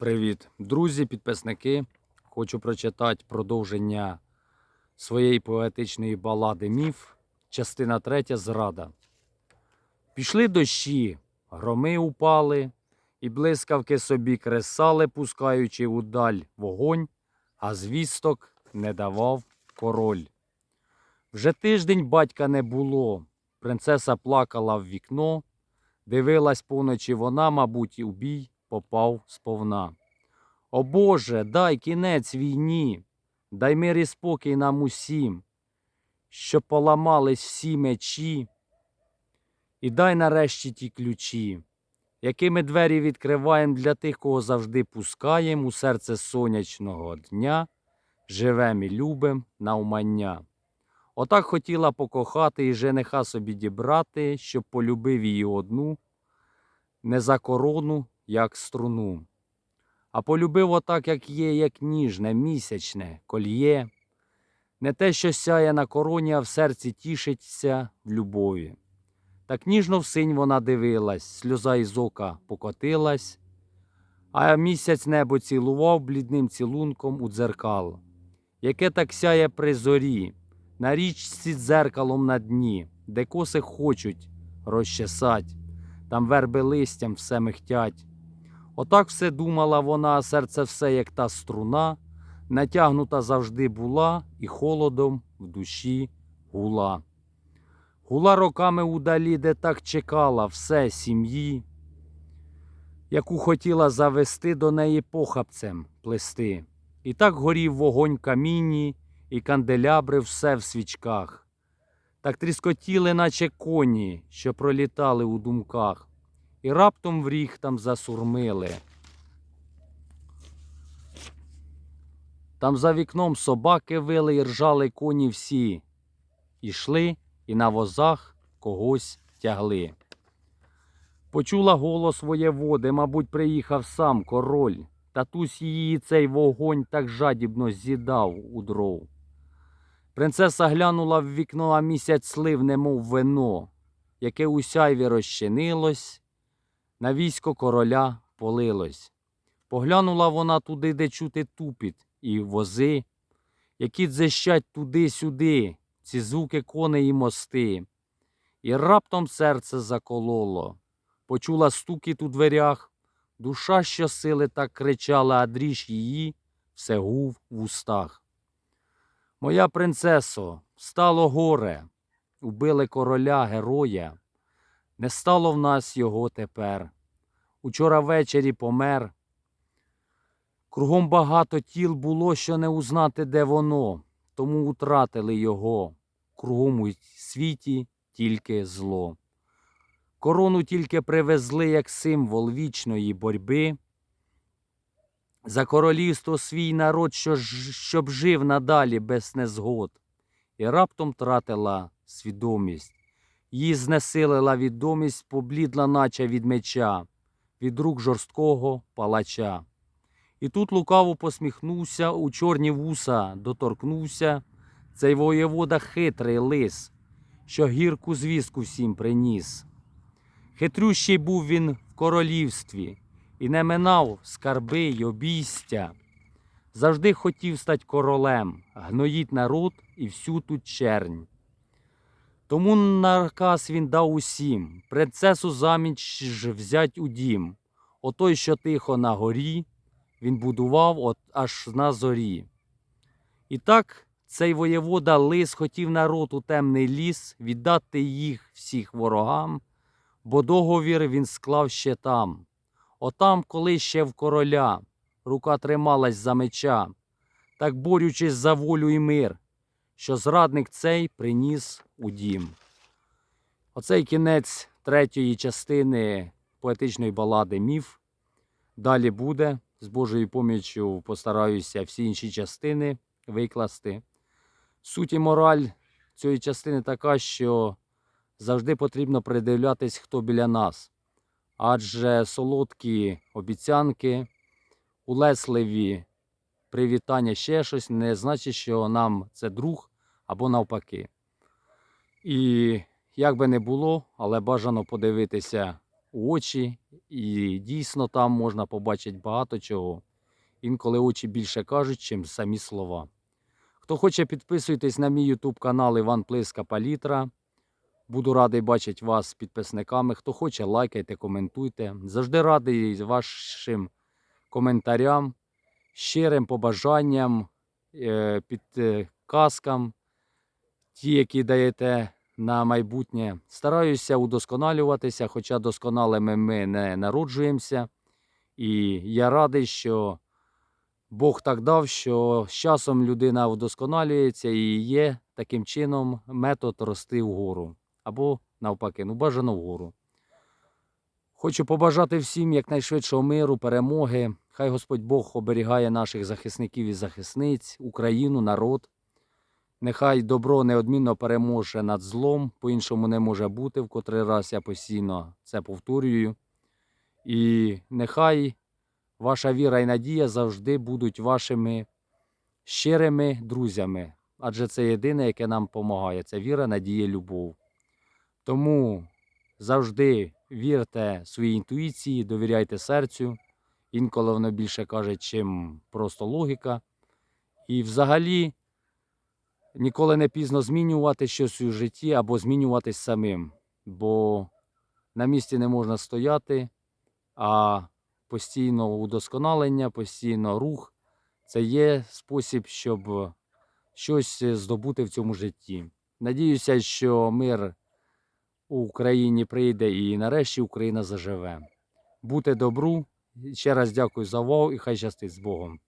Привіт, друзі, підписники. Хочу прочитати продовження своєї поетичної балади Міф, частина 3 Зрада. Пішли дощі, громи упали, і блискавки собі кресали, пускаючи удаль вогонь, а звісток не давав король. Вже тиждень батька не було. Принцеса плакала в вікно, дивилась поночі вона, мабуть, у бій попав сповна. О Боже, дай кінець війні, дай мир і спокій нам усім, щоб поламались всі мечі, і дай нарешті ті ключі, якими двері відкриваєм для тих, кого завжди пускаєм у серце сонячного дня, живем і любим навмання. Отак хотіла покохати і жениха собі дібрати, щоб полюбив її одну, не за корону, як струну. А полюбив отак, як є, як ніжне, місячне, кольє, не те, що сяє на короні, а в серці тішиться в любові. Так ніжно в синь вона дивилась, сльоза із ока покотилась, а місяць небо цілував блідним цілунком у дзеркало, яке так сяє при зорі, на річці дзеркалом на дні, де коси хочуть розчесать, там верби листям все михтять. Отак все думала вона, серце все, як та струна, натягнута завжди була і холодом в душі гула. Гула роками удалі, де так чекала все сім'ї, яку хотіла завести до неї похапцем плести. І так горів вогонь камінні, і канделябри все в свічках. Так тріскотіли, наче коні, що пролітали у думках і раптом в ріг там засурмили. Там за вікном собаки вили і ржали коні всі. Ішли і на возах когось тягли. Почула голос воєводи, мабуть, приїхав сам король. Татусь її цей вогонь так жадібно з'їдав у дров. Принцеса глянула в вікно, а місяць слив, немов вино, яке у сяйві розчинилось, на військо короля полилось. Поглянула вона туди, де чути тупіт і вози, які дзищать туди-сюди, ці звуки коней і мости. І раптом серце закололо. Почула стукіт у дверях, душа щосили так кричала, а дріж її все гув в устах. Моя принцесо, стало горе, убили короля, героя. Не стало в нас його тепер. Учора ввечері помер. Кругом багато тіл було, що не узнати, де воно, тому утратили його. Кругом у світі тільки зло. Корону тільки привезли як символ вічної борьби. За королівство свій народ, що щоб жив надалі без незгод, і раптом тратила свідомість. Її знесилила відомість, поблідла, наче від меча, від рук жорсткого палача. І тут лукаво посміхнувся, у чорні вуса доторкнувся цей воєвода хитрий лис, що гірку звістку всім приніс. Хитрющий був він в королівстві і не минав скарби й обійстя. Завжди хотів стать королем, гноїть народ і всю тут чернь. Тому наказ він дав усім принцесу заміч ж взять у дім. Отой, що тихо на горі, він будував от аж на зорі. І так цей воєвода лис хотів народ у темний ліс віддати їх всіх ворогам, бо договір він склав ще там. Отам, коли ще в короля рука трималась за меча, так борючись за волю і мир, що зрадник цей приніс у дім. Оцей кінець третьої частини поетичної балади Міф. Далі буде. З Божою поміччю постараюся всі інші частини викласти. Суть і мораль цієї частини така, що завжди потрібно придивлятись, хто біля нас. Адже солодкі обіцянки, улесливі привітання, ще щось не значить, що нам це друг або навпаки. І як би не було, але бажано подивитися у очі, і дійсно там можна побачити багато чого. Інколи очі більше кажуть, чим самі слова. Хто хоче, підписуйтесь на мій YouTube канал Іван Плиска Палітра. Буду радий бачити вас з підписниками. Хто хоче, лайкайте, коментуйте. Завжди радий вашим коментарям, щирим побажанням, е, підказкам, ті, які даєте на майбутнє. Стараюся удосконалюватися, хоча досконалими ми не народжуємося. І я радий, що Бог так дав, що з часом людина вдосконалюється і є таким чином метод рости вгору. Або навпаки, ну бажано вгору. Хочу побажати всім якнайшвидшого миру, перемоги. Хай Господь Бог оберігає наших захисників і захисниць, Україну, народ. Нехай добро неодмінно переможе над злом, по-іншому не може бути, в котрий раз я постійно це повторюю. І нехай ваша віра і надія завжди будуть вашими щирими друзями. Адже це єдине, яке нам допомагає. Це віра, надія, любов. Тому завжди вірте своїй інтуїції, довіряйте серцю. Інколи воно більше каже, чим просто логіка. І взагалі ніколи не пізно змінювати щось у житті або змінюватись самим. Бо на місці не можна стояти, а постійно удосконалення, постійно рух це є спосіб, щоб щось здобути в цьому житті. Надіюся, що мир у Україні прийде і нарешті Україна заживе. Бути добру. Ще раз дякую за увагу і хай щастить з Богом.